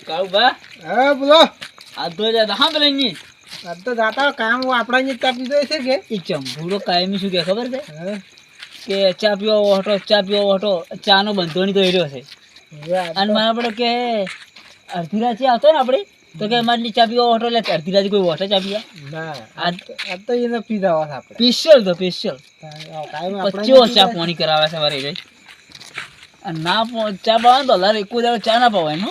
કાળુભા હા બોલો. આ તો જતા હા પેલા ની આ તો જાતા કામ આપણા જ ચા પીધો છે કે? એ ચંપુડો કાયમી શું કે ખબર છે? કે ચા પીવો હટો ચા પીવો હટો ચા નો તો એર્યો છે. અને મારા પડે કે અડધી રાતે આવતો ને આપણે? તો કે મારી ચા પીવો ઓટો એટલે અડધી રાતે કોઈ ઓટો ચા પીવા? ના આ તો એને પીધા હોત આપણે. સ્પેશિયલ તો સ્પેશિયલ. આપણે ચા પાણી કરાવે છે મારે અને ના ચા પાવા તો લારે કોઈ દાડો ચા ના પાવાય નો?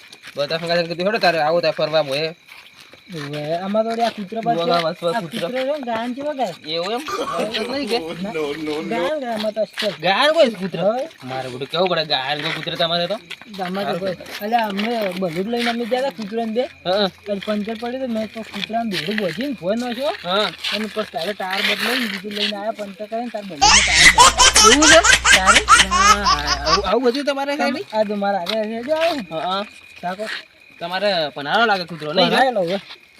બધા ફંગા કીધું હેડો તારે આવો તારે ફરવા મોએ. આમાં તો આ કૂતરો પાછો બોલા વાસ વાસ આ કૂતરો. કૂતરો ને, જેવો ગાય એવું એમ? નહીં કે? ગાયન ગાયમાં તો અસલ. ગાયન કોઈ કૂતરો? મારે બધું કેવું પડે? ગાયન કોઈ કૂતરો તમારે તો? ગામમાં તો કોઈ અલ્યા અમને બધું લઈને અમે ગયા હતા કૂતરાને બે. હા પંચર પડ્યું તો મેં તો કૂતરાને ભેડું બોધીને ફોન નાખ્યો. હા. અને પછી તારે ટાયર બદલાઈને બીજું લઈને આવ્યા પંચર કરીને તાર બદલીને ટાયર એવું છે? તારે? આવું બધું તમારે આ જો મારા આગળ આગળ આવું. હા. તાકો તમારે પનારો લાગે કૂતરો નહીં ને? ભરાયેલો હવે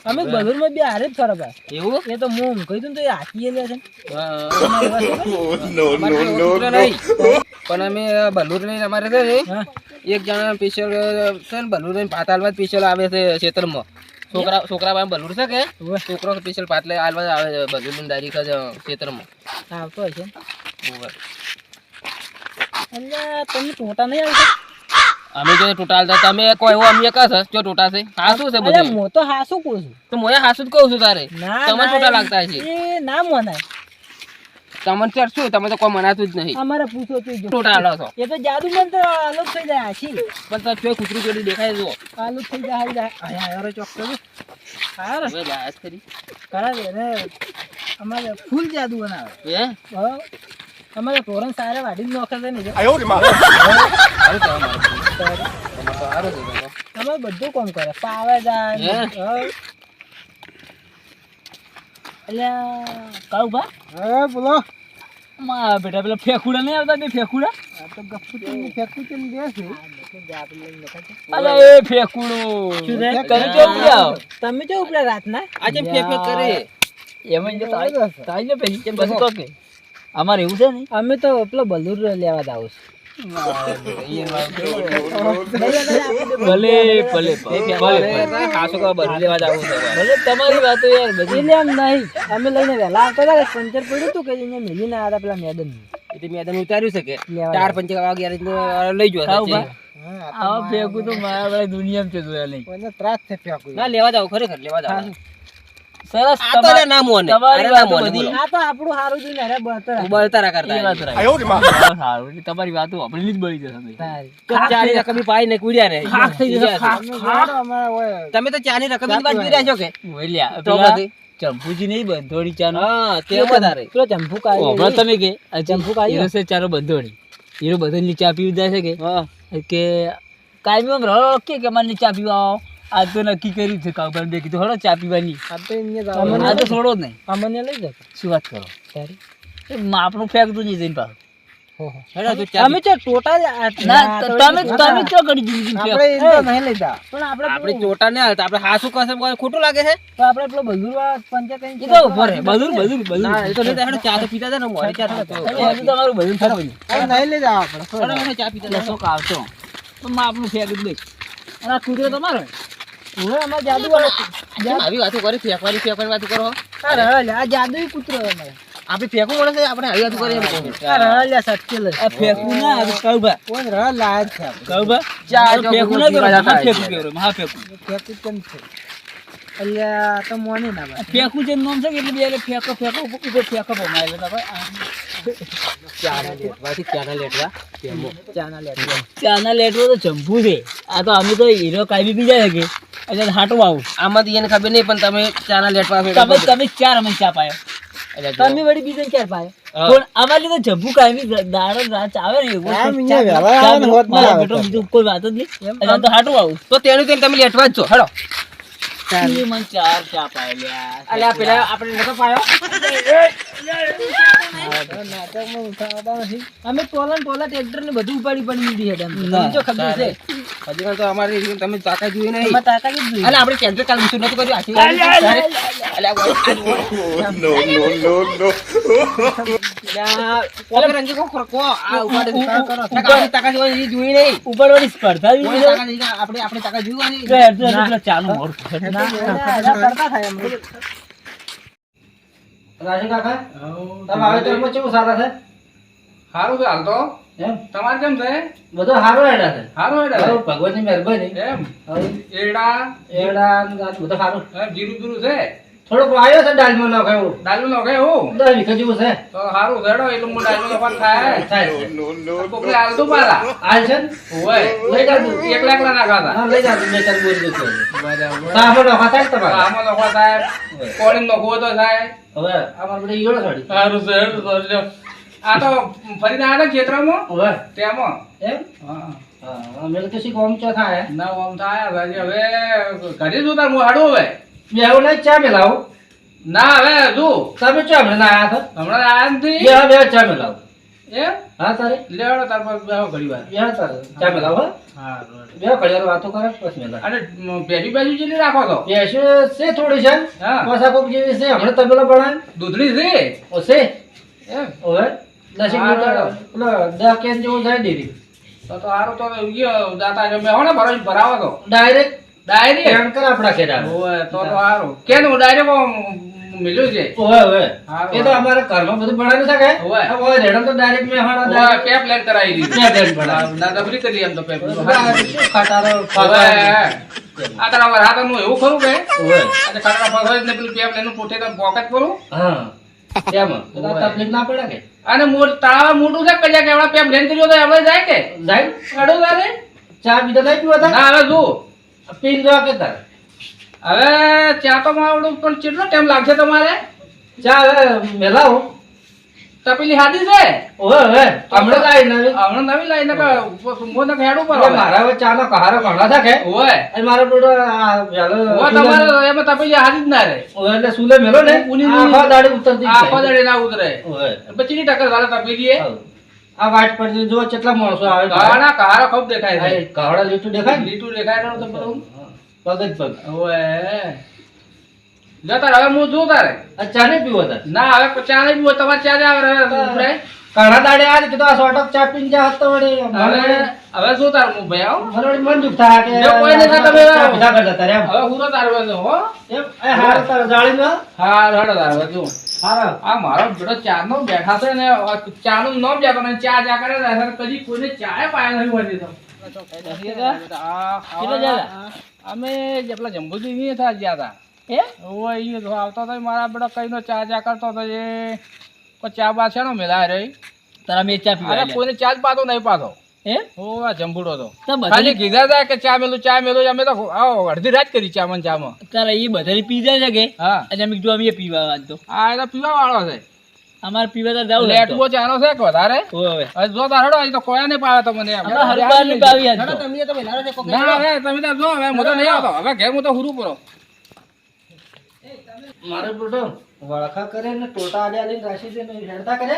અમે બલુરમાં બે હારે જ ફરક ભાઈ એવું? એ તો હું કહી દઉં તો એ હાથી લે છે. ને? નહીં. પણ અમે બલુર લઈને અમારે છે ને એક જણા સ્પેશિયલ છે ને બલુર ભાત હાલવા સ્પેશિયલ આવે છે ખેતરમાં. છોકરા છોકરા પાસે બલુર છે કે? છોકરો સ્પેશિયલ ભાત આલવા આવે છે બલુર લઈને ડાયરેક્ટ જ ખેતરમાં. આવતો હશે. ને. તમને ટોટા નહીં આવતા? અમે જો ટોટાલતા તમે કોઈ એવો અમે કહો છો જો ટોટા છે હાસુ છે બધું. મો તો હાસુ કહું છું. તો મોએ હાસુ જ કહું છું તારે. તમને ટોટા લાગતા છે એ ના મનાય. તમને ચાર શું તમે તો કોઈ મનાતું જ નહીં. અમારે પૂછો તો જો. ટોટા હાલો છો. એ તો જાદુ મંત્ર આલો થઈ જાય હાચી પણ તો ચોય કૂતરું જોડી દેખાય જો આલુ થઈ જાય હાલ જાય. આયા આયા ચોક તો હા રે. હવે લાશ કરી કરા દે રે. અમારે ફૂલ જાદુ બનાવે. હે? અમારે તોરણ સારા વાડી જ નોખે છે ને. સારું કહેવાય મારું. તમારે છે બધું કામ કરે? પાવે જાય હે? હા. અલ્યા બોલો. માં બેટા પેલા ફેકુડા નહીં આવતા બે ફેકુડા? તો ગફુતી ફેંકું દે છે. અરે એ ફેકુડો. તમે કેમ ગયા તમે જો ઉપડ્યા રાતના? આજે ફેક કરે. એમાં જે તાઈ ને કેમ પછી અમારે એવું છે ને અમે તો પેલો બલુર લેવા દાવ ભલે ભલે ભલે ભલે ખાસો કા બદલી લેવા જાવું છે ભલે તમારી વાતો યાર બધી. એટલે એમ નહીં. અમે લઈને વહેલા આવતા હતા પંચર પડ્યું હતું કે અહીંયા હતા પેલા મેદાન એટલે મેદાન ઉતાર્યું છે કે ચાર પંચ વાગ્યા લઈ જવા આવા ફેકું તો મારા દુનિયામાં છે જોયા નહીં ત્રાસ છે ફેંકું. ના લેવા જાવ ખરેખર લેવા જાવ. સરસ આ તો લે ના તમારી અરે વાતો મોને બધી. બોલો. આ તો આપણું સારું જોઈને અરે બહતર બળતરા એ કરતા વાત રાખ. સારું. એટલે તમારી વાતો આપણી જ બળી જશે તારી. તો ચાની રકમ પાઈ ને કુડ્યા ને. થઈ જશે, હોય તમે તો ચાની રકમ વાત છો કે? ઓલ્યા, તો બધી. ચંપુજી નહીં બંધોડી ચાનો. હા તે વધારે. પેલો ચંપુ કાઢી ઓભળો તમે કે? ચંપુ કાઢ્યો? હીરો છે ચારો બંધોડી હીરો બધાની ચા પીવું જાય છે કે? કે કાયમી આમ કે કે મારે ચા પીવા આવો? આજ તો નક્કી કર્યું છે કાઉભાઈ બે કીધું હળો ચા પીવાની. આ તો આ છોડો જ નહીં. અમને લઈ જાવ શું વાત કરો. આપણું ફેંકતું નહીં જઈને પાછું. આ- કરી ખોટું લાગે છે? તો પેલો પંચાયત બધું ચા પીતા આ આપણે ફેંક આ તમારો? હવે અમારે જાદુ આવી વાતો કરી? ફેંકવાની ફેંકવાની વાતો કરો આ જાદુઈ કૂતરો અમારે. આપણે ફેંકવું પડે છે? આપણે આવી વાતો કરીએ આ ફેંકવું ના આ કોઈ છે આપણે. કાઉભા ફેંકવું ના કરો જતા હા હોય ફેંકવું છે. કહેવાય, હા ફેંકવું. ફેંકું કેમ છે? અલ્યા તો મોને ના ભાઈ ફેંકવું છે એનું છે કે એટલે બે ફેંકો ફેંકો ઉપર ફેંકો ભમાય ચાના લેટવાથી ચાના લેટવા. ચાના લે ચાના લેટરો તો ચંપુ છે. આ તો અમે તો હીરો કાઢી બીજા જાય કે. એટલે હાટું આવું. આમાંથી એને ખબર નહીં પણ તમે ચાના લેટવા તમે તમે ચાર અમે ચા પાયો. તમે વળી બીજો ચાર પાયો. પણ અમારે તો જબ્બુ કાયમી દાડો રાત આવે ને એવું. ચા- ચા ને ના. બીજું કોઈ વાત જ નહીં. એટલે તો હાટું આવું. તો તેનું તેલ તમે લેટવા જ છો. હેડો. ચાર ચા પાયો અલ્યા પેલા આપણે નતો પાયો? અમે ટોલા ટોલા ટ્રેક્ટર ને બધું ઉપાડી પડી દીધી. ના, જો ખબર છે? હજી તો અમારી તમે તાકાત જોઈ નહીં. એમાં તાકાત જ આપણે ટ્રેક્ટર કાલ વિશે નતું કર્યું. આખી વાત. અલ્યા, અલ્યા, ઓકે રંજી કો ખરો, કો, આ ઉપાડે છે, કરો, કરો. આપણી તાકાત હોય એ જોઈ નહીં. ઉપાડવાની સ્પર્ધા આપણે આપણી તાકાત જોઈ નહીં. હેડ તો હેડ પેલા ચાનું મોઢું ખોલે. ના, ના, ના, કરતા થાય રાજન કાકા? તમે વાવેતરમાં કેવું સારા છે? સારું છે હાલ તો. એમ? તમારે કેમ છે? બધું સારું હેડા છે. સારું હેડા? છે ભગવાનની મહેરબાની. એમ? એડા એડા બધું સારું જીરું જીરું છે? થોડુંક આવ્યો છે દાળમાં નખાયો ડાલુ નખે હું દસ વીઘા જેવું છે. તો સારું હેડો એટલું મોટું ડાલુ નફા થાય. થાય છે. કોકને હાલ તો પાલા? હાલ છે? ઓય લઈ તું એકલા એકલા નાખાતા હા, લઈ જાજો. બે ચાર બોરી દેજો. બરાબર. સામો નોખા થાય તો તમારે? આમાં નફા થાય. કોળી નખવો તો થાય. હવે અમાર બધે ઈયળો થોડી. સારું છે હેડ તો લ્યો. આ તો ફરી ના ને ખેતરમાં? હવે. તેમાં? એમ? હા. હા, મેલ તો કશી કોમ ચા થાય. ના ઓમ થાય હવે ઘરે શું તાર હું હાડું હવે. એવું નહીં ચા મેલાવો ના હવે શું તમે ચા હમણાં ના આયા છો હમણાં આયા નથી બે બે ચા મેલાવો એ હા તારે? લેવડો તાર પર બેહો ઘડી વાર બે તારે. ચા મેલાવો હા? બે ઘડી વાર વાતો કરે પછી મેલા અને પેલી બાજુ જેટલી રાખો તો? ભેંસો છે થોડી છે. હા. પાછા કોક જેવી છે. હમણાં તબેલો ભણાય. દૂધળી છે? ઓ છે? એમ? હવે દસ હા. પેલો દસ કેન જેવું જાય ડેરી તો તો સારું તો દાતા જો મેં હોને ભરાવી ભરાવો તો. ડાયરેક્ટ ડાયરી ટેન્કર આપણા ખેડા ઓય તો તો સારું કેનું? ડાયરેક્ટ મિલ્યું છે. ઓવે ઓવે. એ તો અમારે ઘરમાં બધું ભણાયું છે કે? ઓવે. ઓવે રેડમ તો ડાયરેક્ટ મેં હાડા ઓય direct. પેપ કરાવી દીધી? બે બેન ભણાયું. ના ડબરી કરી એમ તો પેપ શું ખાટારો આ તારા મારા હાથનું એવું ખરું કે? ઓવે. આજે ખાટા ફસાવી ને પેલું પેપ લેનું પોતે તો પોકેટ કરું હા. એમાં તકલીફ ના પડે કે? અને મોટ તાળા મોટું છે કજા કે એવડા પેપ લેન કર્યો તો હવે જાય કે? જાય? તારે? ચા બીજા નહીં પીવા ના હવે જવા કે તારે? હવે ચા તો માવડું પણ કેટલો ટાઈમ લાગશે તમારે? ચા હવે મેલાવો તપેલી હાદી છે? ઓવે ઓવે. હમણાં લાવી નવી. હમણાં નવી લાવી ને મો ને હેડું પર મારા હવે ચાનો કહારો ઘણા થાય કે? ઓય અને મારો બેટો વહેલો તમારે એમાં તપેલી હાદી જ ના રે ઓવે એટલે સુલે મેલો ને. આખા દાડી ઉતરતી આખો દાડે ના ઉતરે. ઓય પછી ની ટક્કર ચાલે તપેલી એ. આ વાટ પર જો કેટલા માણસો આવે ના કહારો ખૂબ દેખાય છે. કાવડા લીટું દેખાય? લીટું દેખાય ને તો પગ જ પગ. ઓય જતા તારે હવે હું જોઉં તારે. ચા નહીં પીવો ના હવે ચા નહીં પીવો તમારે ચા આવે. કાળા દાડે આ કીધું આ સોટક ચા પીને જા હતો વડે હવે શું તાર મુ ભઈ આવ? મને વળી મન દુખ થા કે કોઈ નહીં થાય તમે બધા કરતા તારે એમ. હવે હું તો તાર હવે હો. એમ એ હાર તાર જાળીમાં હા રડો તારે હવે જો હાર. આ મારો બેટો ચાનો બેઠા છે ને ચા નું નામ જાતો ને ચા જા કરે ને કદી કોઈને ચાય પાયા નથી હોતી તો? અમે જેટલા જંબુજી નહીં થા ગયા હતા. એ ઓય એ તો આવતો તો મારા બેટો કઈ નો ચા ચા કરતો તો એ ચા બા છે ને મેલા રે? તારા મેં ચા પીવા અરે. કોઈને ચા જ પાતો નહીં પાતો હે? ઓવા જંબુડો તો. તો ખાલી કીધા હતા કે ચા મેલું ચા મેલું અમે તો આવો અડધી રાત કરી ચા મન ચામાં. તારા એ બધાની પી જાય છે કે? હા. અને અમે કીધું અમે પીવા વાંધો તો. આ એ તો પીવા વાળો છે. અમારે પીવા તાર જાવું લેટવો ચાનો છે કે વધારે? હવે. જો તારડો તો કોયા ને પાવે તો મને અમે હરબાર હરબારની પાવી આજ તો. તમે તો જ કોક ના હવે તમે તો જો હવે હું તો નહીં આવતો. હવે ઘેર હું તો હુરું પરો મારો બેટો વળખા કરે ને ટોટા આડે લઈને રાશી દે ને હેડતા કરે.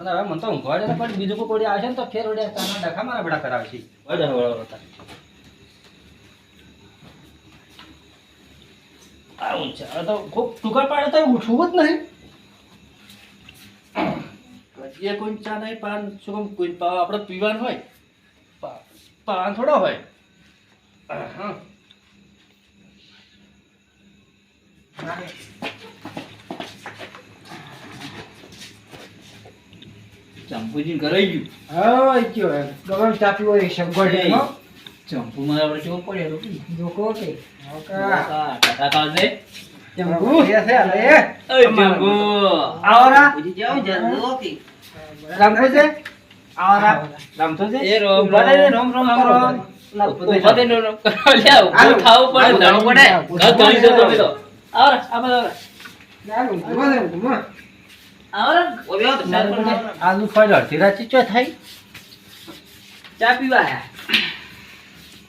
અને હવે મને તો ઊંઘવાડે ને પણ બીજું કોઈ કોડી આવશે ને તો ફેર ઓડે તાના ડખા મારા બેટા કરાવશે. વડે વડે વડે. આ ઊંચા તો ખૂબ ટૂંકા પાડે તો ઉઠવું જ નહીં. એ કોઈ ચા નહીં પાન શું કામ કોઈ આપણે પીવાનું હોય? પાન થોડો હોય. હા ચંપુજી કરાઈ ગયું હા એ કયો એમ. ગરમ ચા સગવડ એ. ચંપુ મારા આપણે કેવું પડે તો જોકો કે ઓકા. કાકા, કાકા કાઢે. ચંપુ. એ છે, અલે એ. ચંપુ. આવો જાવ જલ્દી ઓકે. રામથો છે? આવરા રા. રામથો છે? એ રોમ ઊભા રહીને રોમ રોમ કરો. ઊભા થઈને રોમ કરો. લ્યા, ઊભું હાલો. પડે, ધણો પડે. ઘર ધણી છો તો. Ahora. આવો રે. આલુ ફળ અડધી રાત ચો થાય ચા પીવા.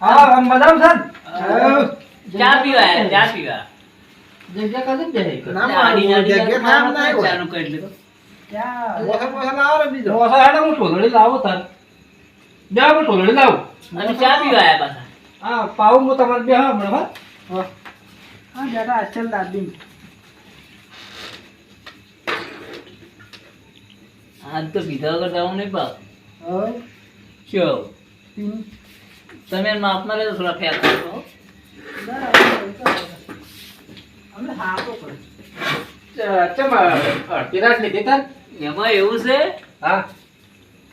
હા બદામ સર ચા પીવા ચા પીવા જગ્યા જ જાય ના, આડી મારું નાડી જગ્યા ખાવાનું ના હોય. ચાનું કરી લીધું. હેડે હું ઢોલડી લાવો તાર બે હું ઢોલડી લાવું અને ચા પીવા આયા પાછા હા પાઉં હું તમારે બે હા હમણાં હા હા, બેટા, અચલ દાદી. આજ તો પીધા વગર જવાનું નહીં હવે, ચો. તમે માપના લે થોડા ફેર કરો ના, હવે તો અમને પડે. ચમ અડધી રાત લીધી તાર એમાં એવું છે હા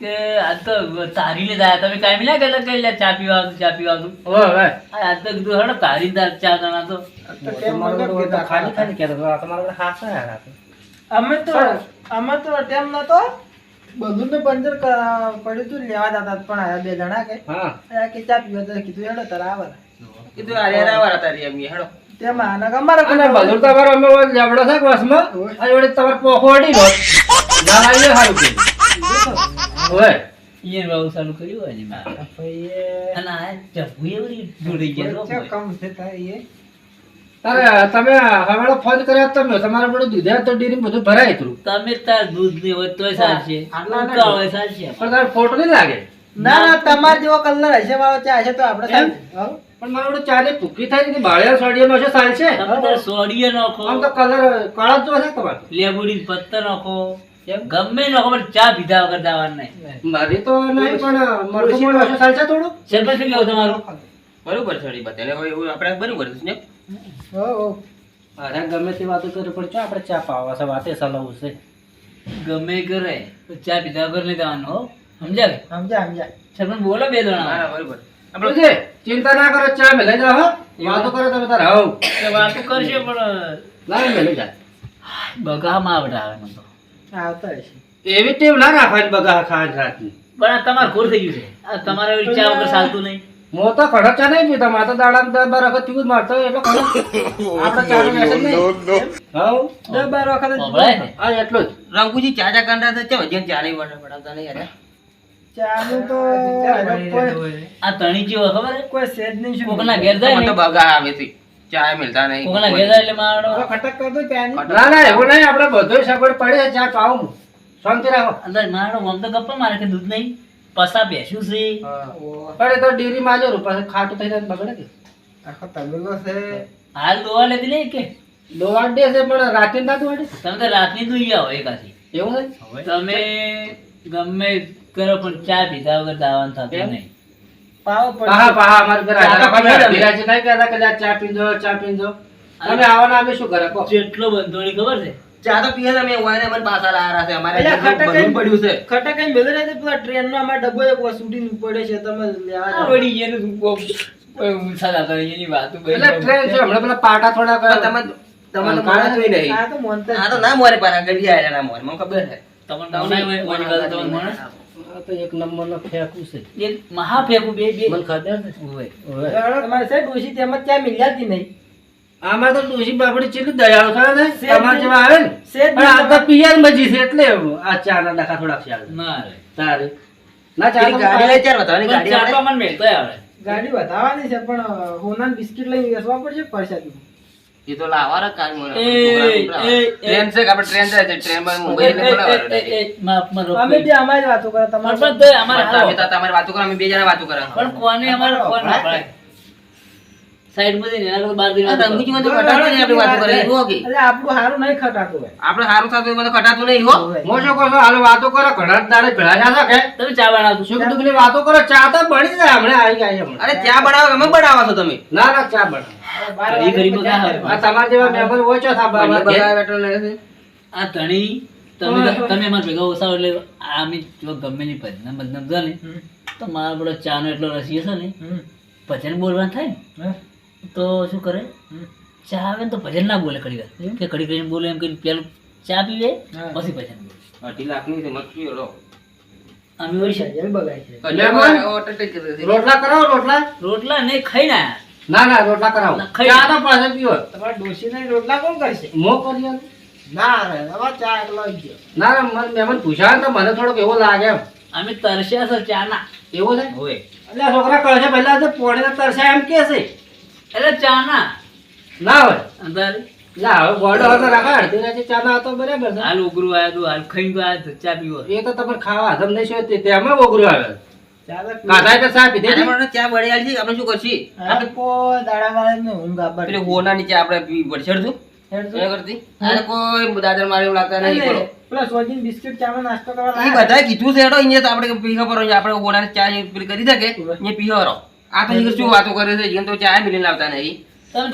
કે આજ તો તારી લે દાયા તમે કાઈ મિલા કહેતા? કઈ લે ચા પીવા આવતું ચા પીવા આવતું ઓ હવે આ તો કીધું હડ તારી દા ચા ગણા તો. તો ખાલી ખાલી કહેતો તો આ હાસા યાર તો. અમે તો અમે તો ટેમ નતો બધું ને પંચર પડ્યું તું લેવા જતા પણ આયા બે જણા કે. હા. આ કે ચા પીવા તો કીધું હેડો તારા આવા કીધું અરે અરે આવા તારી એમ હેડો. તેમાં આના અમારે બધું તમારો અમે લેબડો છે વસમાં? અને વળી તમારે પોખો અડી ગયો. ના લાવીએ સારું કે ઈયર કર્યું હોય ને મારે. અને આ ચપ્પુ એવડી જોડી ગયા છો કમ છે તારે તારે તમે હવેળો ફોન કર્યો તમે તમારે બધું દૂધે તો ડેરી બધું ભરાય તમે તાર દૂધ હોય તોય ચાલશે. આટલા હોય ચાલશે પણ તારે ફોટો નહીં લાગે? ના ના તમારે જેવો કલર હશે વાળો ચા હશે તો આપણે? પણ મારે બધું ચાલે ભૂખી થાય ને બાળિયા છે સાલ છે તમે નાખો. આમ તો કલર કાળો જ જો તમારે. લેબુડી પત્તા નાખો. ગમે નો ખબર ચા પીધા વગર જવાનું નહીં. મારી તો નહીં પણ મરચું પણ ઓછું ચાલશે થોડું? સરપંચ શું કેવું તમારું? બરોબર છે બધાને હવે એવું આપણે બરોબર છે ને ઓ હો. અરે ગમે તે વાતો કરે પણ ચા આપણે ચા પાવા છે વાતે સલાવું છે. ગમે કરે તો ચા પીધા વગર નહીં જવાનું હો. સમજ્યા? સમજા સમજા સમજ્યા. સરપંચ બોલો બે હા જણા બરોબર. આપણે છે? ચિંતા ના કરો ચા મેલે જાઓ હો. વાતો કરો તમે તાર હો. વાતો કરશે પણ લાવ મેં લઈ જા. બગામાં આવડે આવે મને તો. આવતા હશે એવી ટેવ ના રાખવાની બગા ખાંડ રાતની પણ તમારે ખોર થઈ ગયું છે. તમારે ઈચ્છા વગર ચાલતું નહીં. મો તો ખડો ચા નહીં પીતા મારે તો દાડામાં દસ બાર વખત પીવું મારતો એટલો આપણે ચાનું વ્યસન નહીં. હવ દસ બાર વખત જ સંભળાય હા એટલું જ. રંગુજી ચા ચા કાંડા તો ચા જેમ ચા નહીં બનાવતા નહીં યાર. ચાનું તો આ તણી જેવો ખબર કોઈ સેજ નહીં કોકના ઘેર જાય તો બગા આવે છે. ચા મિલતા નહીં કોકના ઘેર જાય એટલે મારો ખટક કરતો ચાની ના ના એવું નહીં આપણે બધો સગવડ પડે ચા પાવું શાંતિ રાખો. અંદર મારો મમ તો ગપ્પા મારે કે દૂધ નહીં. પસા બેસ્યું છે. પણ તો ડેરી માં જો પછી ખાટું થઈ જાય બગડે કે. આખો તબેલો છે. હાલ દોવા લેતી નહીં કે? દોવા દે છે પણ રાતે ના દોવાડે. તમે તો રાતની દુઈ આવો એકાથી. એવું છે? તમે ગમે કરો પણ ચા પીધા વગર દાવાનું થતું? નહીં. પાવો પાહા પાહા અમારે ઘરે આયા. નહીં કહેતા કે ચા પીજો ચા પીજો તમે આવવાના અમે શું કરે કહો? જેટલો બંધોણી ખબર છે? ચા તો પીએ તમે હોય મને પાછા લાયા છે અમારે બધું ખટક બધું પડ્યું છે. ખટક કઈ મેલે નહીં પેલા ટ્રેન નો અમારે ડબ્બો એક વસુટી પડે છે તમે લેવા જાઓ. એનું દાદા એની વાત એટલે ટ્રેન છે હમણાં પેલા પાટા થોડા તમારે કરે તમે મારા જોઈ નહીં. આ તો મોનતા આ તો ના મોરે પાછા ગઢી આયા ના મોરે મને ખબર છે. તમને તમને? આ તો એક નંબર નો ફેંકું છે. એક મહા ફેંકું બે બે મને ખબર છે હોય. તમારે સાહેબ ડોશી તેમાં ચા મિલ્યાતી નહીં? આમાં તો ડોશી બાપડી ચેટલી દયાળુ ખરા ને? તમારે જેવા આવે ને? પણ આ તો પિયર મજી છે એટલે આ ચા ના ડખા થોડા ખ્યાલ ના રે. તારે. ના ચા ગાડી લઈ ચાર બતાવવાની ગાડી ચાર તો મને મેળતો આવે. ગાડી વધારવાની છે પણ હોનાન બિસ્કિટ લઈને વેચવા પડશે પરસાદી એ તો લાવવાના કાલ એ. ટ્રેન છે કે આપણે ટ્રેન જાય છે? ટ્રેનમાં મુંબઈ ને બોલાવવાનું માં. અમે બે અમારી વાતો કરે તમારે પણ તોય અમારે તમે હાલો. તો તમારી વાતો કરો અમે બે જણા વાતો કરો. પણ કોને અમારે કોણ ના પડાય? સાઈડમાં જઈને એના કરતાં બહાર જઈને આ વાતો કરો. રંગુજી મને તો ખટાતું નહીં આપણી વાતો કરે એવું કે? એટલે આપણું સારું નહીં ખટાતું આપણે સારું થતું મને ખટાતું નહીં હો? મો શું કહો છો હાલો વાતો કરો. ઘણા દાડે ભેળા થયા છે કે? તમે ચા બનાવજો. સુખ દુઃખની વાતો કરો ચા તો બની જાય હમણાં આવી ગયા અરે ચા બનાવો અમે બનાવો છો તમે. ના ના ચા બને ઘડીમાં ચા આ તમાર જેવા મહેમાન ઓછો થા બાબા મને બગાડ બેઠો રહે આ ધણી તમે તમે અમારા ભેગા ઓછા એટલે આમ જો ગમે ની ભજન બદનામ થાય ને. તો મારા બડો ચાનો એટલો રસી છે ને ભજન બોલવા થાય ને તો શું કરે? ચા આવે ને તો ભજન ના બોલે કડી વાર. કે કડી ઘડી બોલે એમ કરીને પેલું ચા પીવે પછી ભજન બોલે. અઢી લાખની છે અમે છે. બગાય છે. છે. રોટલા કરો રોટલા. રોટલા નહીં ખાઈ ના ના ના રોટલા કરાવો. ના, ખાઈ ચા તો પાસે પીવો તમારે ડોસી ને રોટલા કોણ કરશે? મો કરી ના રે હવે ચા એકલો ગયો. ના ના મને મહેમાન પૂછ્યા ને તો મને થોડોક એવો લાગે એમ. અમે તરસ્યા છે ચાના એવો છે? હોય. એટલે છોકરા કહે છે પહેલા તો પોણીના તરસ્યા એમ કે છે. એટલે ચાના ના. હોય. અંધારે. ના હવે ગોડો હતો રાખા અડધી રાતે ચા ના હતો બરાબર હાલ ઉગરું આવ્યું હાલ તો આવ્યા ચા પીવો. એ તો તમે ખાવા હજમ નહીં છે તેમાં ઓગરું આવે. ચા તો કાઢાય તો ચા પીધે આને મને ચા બળી આલી આપણે શું કરશી? આપણે કોઈ દાડા વાળા ને ઊંઘ આબર પેલી હોના નીચે આપણે પી- એ કરતી? આને કોઈ દાદર મારે લાગતા નહીં બોલો. પેલા સોજીન બિસ્કિટ ચામાં નાસ્તો કરવા એ લાયા. કીધું છે હેડો અહીંયા તો આપણે પીહો પર આપણે હોનાની ચા પેલી કરી શકે અહીંયા પીહો આ તો શું વાતો કરે છે જેમ તો ચા મિલી લાવતા નહીં. તમે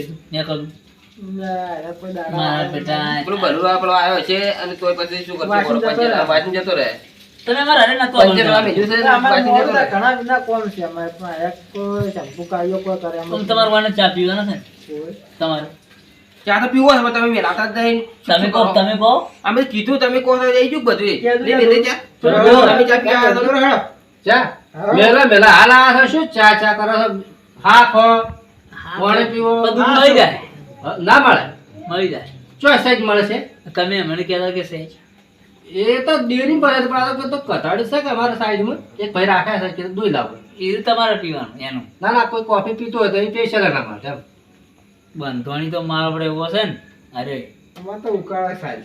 હતું ને કરું ના, એ કોઈ દાડા મારા બેટા પેલું ભલું આવ્યો છે અને તોય પછી શું કરતો જતો રહે. તમે મારા હારે જતો ઘણા વિના કોમ છે. અમારે પણ એક કોઈ શંકુ કાયો કોઈ કરે એમ તમે વાને ચા પીવાના છે ને કોઈ. તમારે. ચા તો પીવો છે તમે મેલાવતા જ નહીં તમે કહો તમે કહો. અમે કીધું તમે કહો તો એ. જ બધું લે મેલે ચા. તમે ચા પીવા તો હેડો. ચા? મેલા મેલા હાલ આ શું? ચા ચા કરો છો? હા. ખો પાણી પીવો. બધું મળી જાય. ના મળે? મળી જાય. ચો સહેજ મળે છે? તમે મને કહેતા કે સહેજ એ તો ડેરી પડે છે, પણ તો કટાડી છે કે અમારા સાઈડમાં? એક ભાઈ રાખે છે કે દૂધ લાવો. એ તમારે પીવાનું એનું. ના ના કોઈ કોફી પીતો હોય તો એ સ્પેશિયલ ના માટે બંધોણી તો મારા આપણે એવો છે ને. અરે. અમારે તો ઉકાળા ખાય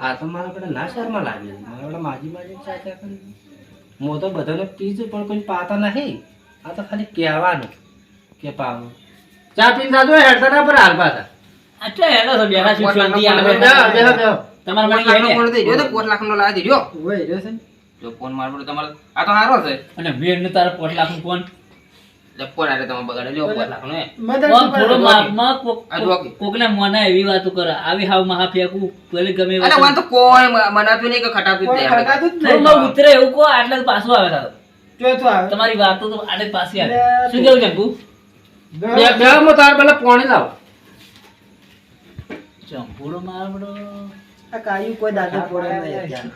આ તો મારા પડે ના શહેરમાં લાગે. છે. મારા પડે માજી માજી ચા ચા કરી. હું તો બધાને પીજું પણ કોઈ પાતા નહીં. આ તો ખાલી કહેવાનું કે પાવું. ચા પીને જાજો હેડતા ના પર હાલ પાછા. અચ્છા હેડો તો બેહા છું બેહો, બેહો. તમારે મળી લાખનો જાય ફોન દઈ દ્યો તો પોત લાખનો લાવી દીધો હોય રહ્યો છે. ને. જો ફોન મારો પડે તમારે આ તો સારો છે. અને વેડ ને તારા પોટ લાખ કોણ જો ફોન તમે બગાડે. લ્યો પોત લાખનો એ મદદ કોણ થોડો માપમાં કોક- આ જુઓ કે. કોકને એવી વાતો કરે. આવી હાવ મહા ફેંકું ભલે ગમે એવી અરે વાન તો કોઈ મ- મનાતું નહીં કે ખટાતું જ કોઈ નહીં આપણે. ખટાતું જ થોડું નહીં. માં ઉતરે એવું કહો આટલે તો પાછું આવે તારું. ચોથું આવે. તમારી વાતો તો આટલે જ પાછી આવે. લે, શું કેવું ચંપુ બે બે હું તાર પેલા પાણી લાવ. ચંપુડો મારબડો આ કાયું કોઈ દાદા પોડે નહીં ત્યાં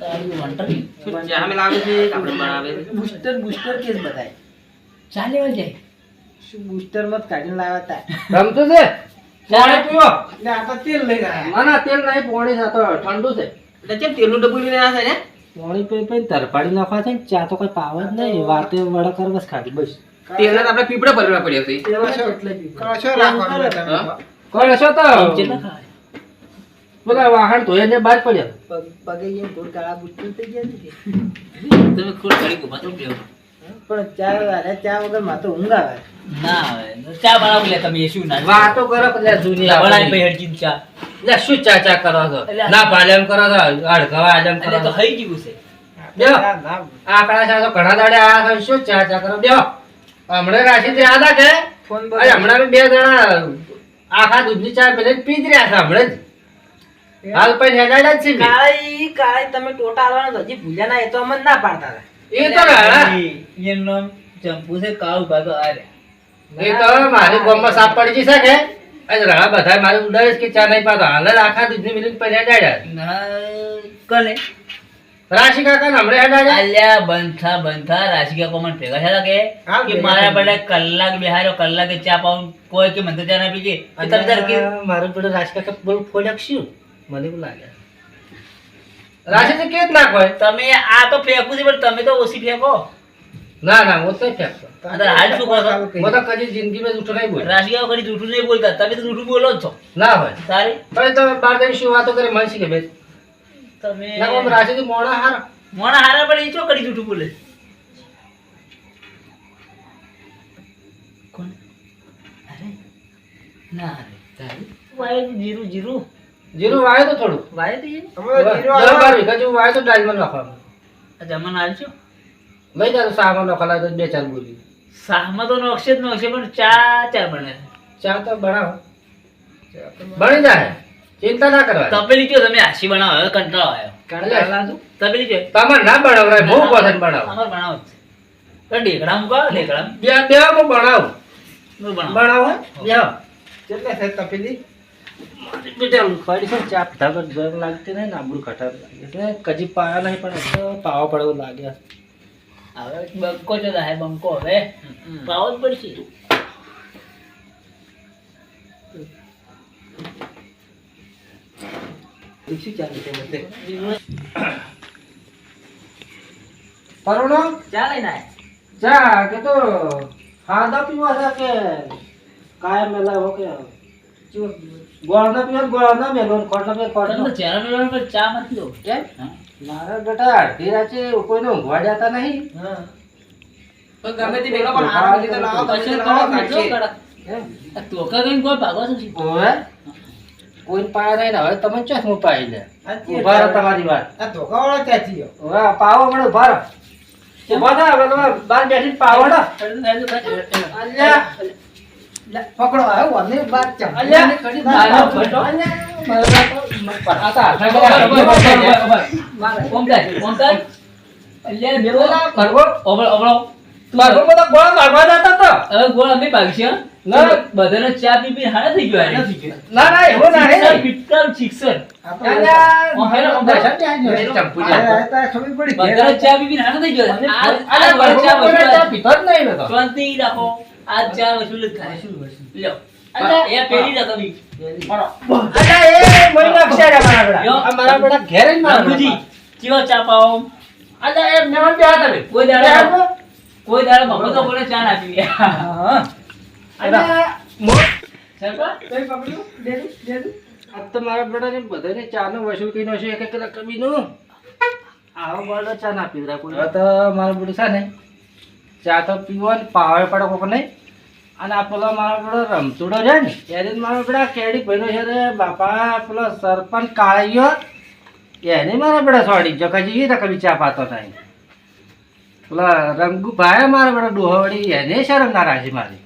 કાયું વંટર શું ચા લાગે છે આપણે બનાવે? બૂસ્ટર બુસ્ટર કેસ બતાય ચા લેવા જાય. શું બૂસ્ટર મત કાઢીને લાવ્યા હતા ગમતું છે પાણી પીવો. ને આ તો તેલ લઈ ગયા ના તેલ નહીં પોણી સાતો ઠંડુ છે. એટલે કેમ તેલનું ડબ્બું લઈને આવ્યા છે ને? પોણી પી પી તરપાડી નાખવા છે ને ચા તો કોઈ પાવ જ નહીં. વાતે વડા કર બસ. ખાધી બસ તેલના તો આપણે પીપડા ભરવા પડ્યા છે. તેલ છે એટલે રાખવા? કોઈ હશો તો? પેલા વાહન ધોયા ને બહાર પડ્યો. પગ- ગયા થોડું કાળા બુસ્ટર થઈ ગયા ને તમે ખુદ ઘડી ગુમા તો બેહો. પણ ચા અરે ચા વગરમાં તો ઊંઘ આવે. ના આવે ચા બનાવો લે તમે એ શું ના વાતો કરો એટલે જૂની બનાવી આપણી. હરજીન ચા. એટલે શું ચા ચા કરો છો? એટલે- ના પાલન કરો છો અડકવા આલમ કરો તો હઈ ગયું છે. આકડા ચા તો ઘણા દાડે આ શું ચા ચા કરો? બેહો. હમણાં આદા કે? ફોન અરે હમણાં બી બે જણા આખા દૂધની ચા પેલે પી જ રહ્યા છે હમણાં જ. હાલ પણ હેડાડા જ છે. કાળી કાળી તમે ટોટા આવવાનો તો હજી ભૂલ્યા ના એ તો અમને ના પાડતા હતા. એ તો રાણા. એનું નામ ચંપુ છે કાળું ભાગો આરે એ તો મારી ગોમમાં સાપ પડી જશે કે? આજે રાણા બધા મારી ઉડાડે કે ચા નહીં પાતો હાલ આખા દૂધની મિલિંગ પર હેડાડ્યા ના કને? રાશિ કાકા હમણાં હેડાડ્યા અલ્યા બંથા બંધા રાશિકા કોમન ભેગા થયા કે? કે મારા. બધા કલાક બેહાર્યો કલાકે ચા પાઉં કોઈ કે મને ચા ના પીજે તમે તાર કે મારું પેલું રાશિ કાકા બોલ ફોડ્યા શું? મને એવું લાગે. રાશિ કેત નાખ તમે આ તો ફેંકું છે પણ તમે તો ઓછી ફેંકો. ના ના હું તો ફેંકતો. હાલ શું કરો હું તો કદી જિંદગીમાં જૂઠું નહીં બોલ્યો રાશિકા કદી જૂઠું નહીં બોલતા. તમે તો જૂઠું બોલો જ છો. ના હોય. સારી પછી તમે બાર જઈને શું વાતો કરી મને શીખે ભાઈ તમે ના કોમ રાશિ થી મોડા હારા. મોણા હારા પણ એ ચો કડી જૂઠું બોલે? કોણ? અરે ના અરે વાય જીરું જીરું. જીરું વાયો તો થોડું વાય તો જીરો. જેવું વાયો તો ડાળમાં નાખવાનું. આ જમણ છો મેં તારું સામાન નખલા તો બે ચાર બોલી શાહમાં તો નોકશે જ નોકશે પણ ચા ચાર બને. ચા તો બનાવો. બની જાય. ચિંતા ના કરવા તપેલી કયો તમે આશી બનાવો હવે કંટાળો આવ્યો. તપેલી કયો? તમારે ના બનાવરાય બહુ પસંદ બનાવો. અમાર બનાવો જ છે. તો ઢેકડા મૂકો ઢેકડા બે બે બનાવું. બનાવો. બનાવો. બે કેટલા છે તપેલી? બેટા ખવાડી છે ચા પીધા પર જરાક લાગતી નહીં ને આંબળું ખટાર લાગે એટલે કજી પાયા નહીં પણ એટલે પાવા પડે એવું લાગે. હવે બંકો છે હે બંકો હવે. પાવો જ પડશે. શું ચાલે છે બધે? પરોણો ચા લઈને ચા કે તો ખાધા પીવા છે કે કાયમ મેલા હો કે? ગોળ ગોળના મેલો ખોટ ના પીવા ખોટ ના ચા પીવાનું પણ ચા નથી લો કેમ? મારા બેટા અડધી રાતે કોઈને ઊંઘવા જતા નહીં. હા. તો ગમે તે મેલો પણ હાથ મળી તો લાવો, પછી તો. એમ? ધોકા કઈ કોઈ ભાગવા છે ઓવે કોઈ પાયા નહીં ને હવે તમે ચોથ હું પાઈ લે? ઊભા રહો તમારી વાત. આ ધોકાવાળો ક્યાંથી ગયો? હવે પાવો મને ઊભા રહો. ઊભા થા હવે તમે બહાર બેસીને પાવો ને પકડો હવે વને બાદ ચમ. અલ્યા. કડી મારો મારો ભટો. આ તો હાથે ઊભા, ઊભા, ઊભા, બધા ઊભા, ઊભા. કોમ થાય, કોમ થાય. અલ્યા, મેલો. ભરવો ઓબળો, ઓબળો. ભરવો બધા ગોળ મારવા જતા તો હવે ગોળ અમે ભાગશે, હં? ચા પી પી હાડા થઈ ગયો. ના ના એવું શિક્ષણ. બધાનો ચા પી પી હાડા થઈ ગયો ચા જ નહીં શાંતિ રાખો આ ચાર વસૂલ જ થાય વસૂલ, વસૂલ. લ્યો અલ્યા. એ પેલી રાખો બી. અલ્યા, એ મહિનો અક્ષર છે મારા બેટા. ને આ મારા બેટા ઘેર જ મારા બાપુજી બેટા. ચીવો ચા નો વસૂલ. કોઈ બધાને કરીને છે એક એક રકમીનું. આવો બોલો ચા ના પીવડાવે કોઈ. મારો છે ને ચા તો પીવો ને પાવે પડે કોક નહીં અને આ પેલો મારો પેલો રમતુડો છે ને એને મારો બેટા કેડી ભાઈનો છે રે બાપા, પેલો સરપંચ કાળિયો એને મારા પેલા સોડી જો કજી રકમી ચા પાતો થાય પેલા રંગુ ભાઈ મારા પેલા ડોહવડી, એને શરમ ના રાખી મારી.